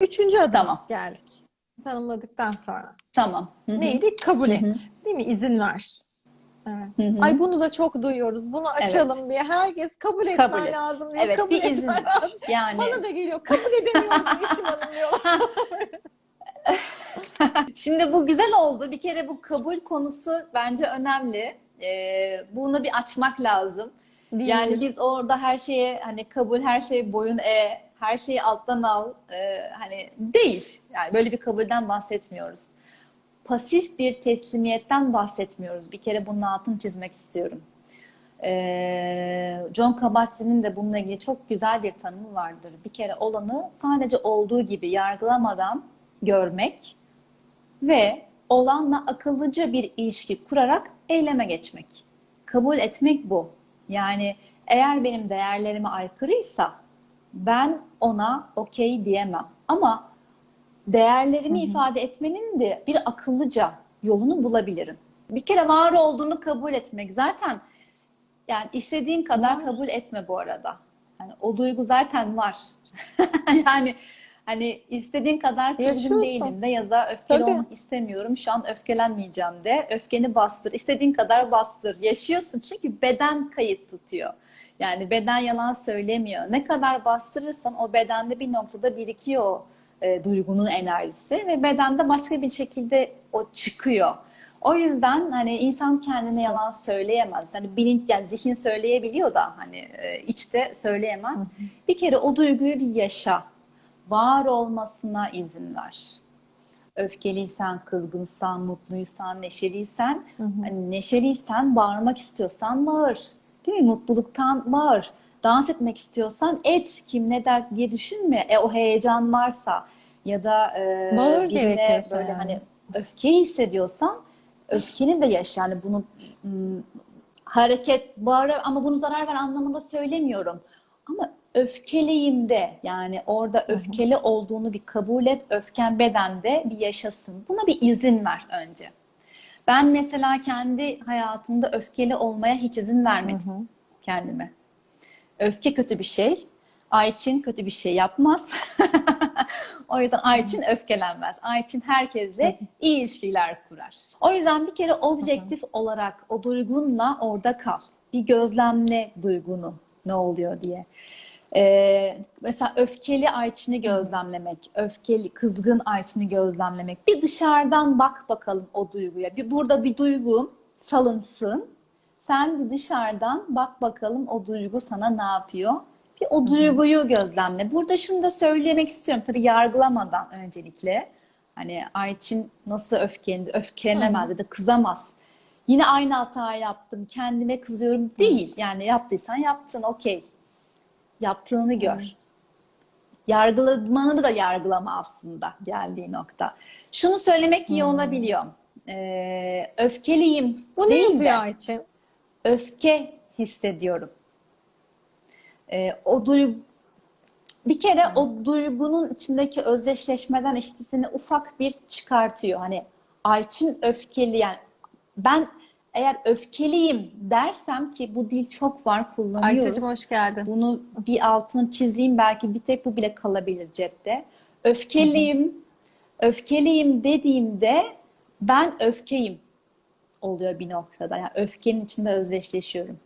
Üçüncü adım Tamam. geldik. Tanımladıktan sonra. Tamam. Hı hı. Neydi? Kabul et. hı. Değil mi? İzin ver. Evet. Hı hı. Ay bunu da çok duyuyoruz. Bunu açalım diye. Herkes kabul etmen Kabul et. lazım diyor. Evet, kabul bir izin lazım. Yani Bana da geliyor. Kabul edemiyorum Yeşim Hanım diyorlar. Şimdi bu güzel oldu. Bir kere bu kabul konusu bence önemli. Ee, bunu bir açmak lazım. Değil. Yani biz orada her şeye hani kabul, her şey boyun e, her şeyi alttan al e, hani değil. Yani böyle bir kabulden bahsetmiyoruz. Pasif bir teslimiyetten bahsetmiyoruz. Bir kere bunun altını çizmek istiyorum. Ee, John Kabat-Zinn'in de bununla ilgili çok güzel bir tanımı vardır. Bir kere olanı sadece olduğu gibi yargılamadan görmek ve olanla akıllıca bir ilişki kurarak eyleme geçmek. Kabul etmek bu. Yani eğer benim değerlerime aykırıysa ben ona okey diyemem. Ama değerlerimi ifade etmenin de bir akıllıca yolunu bulabilirim. Bir kere var olduğunu kabul etmek zaten yani istediğin kadar kabul etme bu arada. Yani o duygu zaten var. yani hani istediğin kadar kızgın değilim de ya da öfkeli Tabii. olmak istemiyorum. Şu an öfkelenmeyeceğim de. Öfkeni bastır. İstediğin kadar bastır. Yaşıyorsun çünkü beden kayıt tutuyor. Yani beden yalan söylemiyor. Ne kadar bastırırsan o bedende bir noktada birikiyor o e, duygunun enerjisi ve bedende başka bir şekilde o çıkıyor. O yüzden hani insan kendine yalan söyleyemez. Hani bilinç yani zihin söyleyebiliyor da hani e, içte söyleyemez. Bir kere o duyguyu bir yaşa. Var olmasına izin ver. Öfkeliysen, kızgınsan, mutluysan, neşeliysen, hani neşeliysen bağırmak istiyorsan bağır. Değil mi? Mutluluktan bağır. Dans etmek istiyorsan et. Kim ne der diye düşünme. E o heyecan varsa ya da e, Bağır birine böyle yani. hani öfke hissediyorsan öfkeni de yaşa. Yani bunu ım, hareket, bağır ama bunu zarar ver anlamında söylemiyorum. Ama öfkeliyim de yani orada öfkeli olduğunu bir kabul et. Öfken bedende bir yaşasın. Buna bir izin ver önce. Ben mesela kendi hayatımda öfkeli olmaya hiç izin vermedim kendime. Öfke kötü bir şey. Ayçin kötü bir şey yapmaz. o yüzden Ayçin öfkelenmez. Ayçin herkesle iyi ilişkiler kurar. O yüzden bir kere objektif olarak o duygunla orada kal. Bir gözlemle duygunu ne oluyor diye. Ee, mesela öfkeli Ayçin'i gözlemlemek, öfkeli, kızgın Ayçin'i gözlemlemek. Bir dışarıdan bak bakalım o duyguya. Bir burada bir duygu salınsın. Sen bir dışarıdan bak bakalım o duygu sana ne yapıyor. Bir o duyguyu gözlemle. Burada şunu da söylemek istiyorum. Tabii yargılamadan öncelikle. Hani Ayçin nasıl öfkelenir? Öfkelenemez ya da kızamaz. Yine aynı hatayı yaptım. Kendime kızıyorum değil. Yani yaptıysan yaptın okey. Yaptığını gör. Yargılamanı da yargılama aslında geldiği nokta. Şunu söylemek iyi olabiliyor. Ee, öfkeliyim Bu ne değil de yapıyor Ayçin? öfke hissediyorum. Ee, o duygu bir kere o duygunun içindeki özdeşleşmeden işte seni ufak bir çıkartıyor. Hani Ayçin öfkeli yani ben eğer öfkeliyim dersem ki bu dil çok var kullanıyoruz. Ayça'cığım hoş geldin. Bunu bir altını çizeyim belki bir tek bu bile kalabilir cepte. Öfkeliyim, öfkeliyim dediğimde ben öfkeyim oluyor bir noktada. Yani öfkenin içinde özdeşleşiyorum.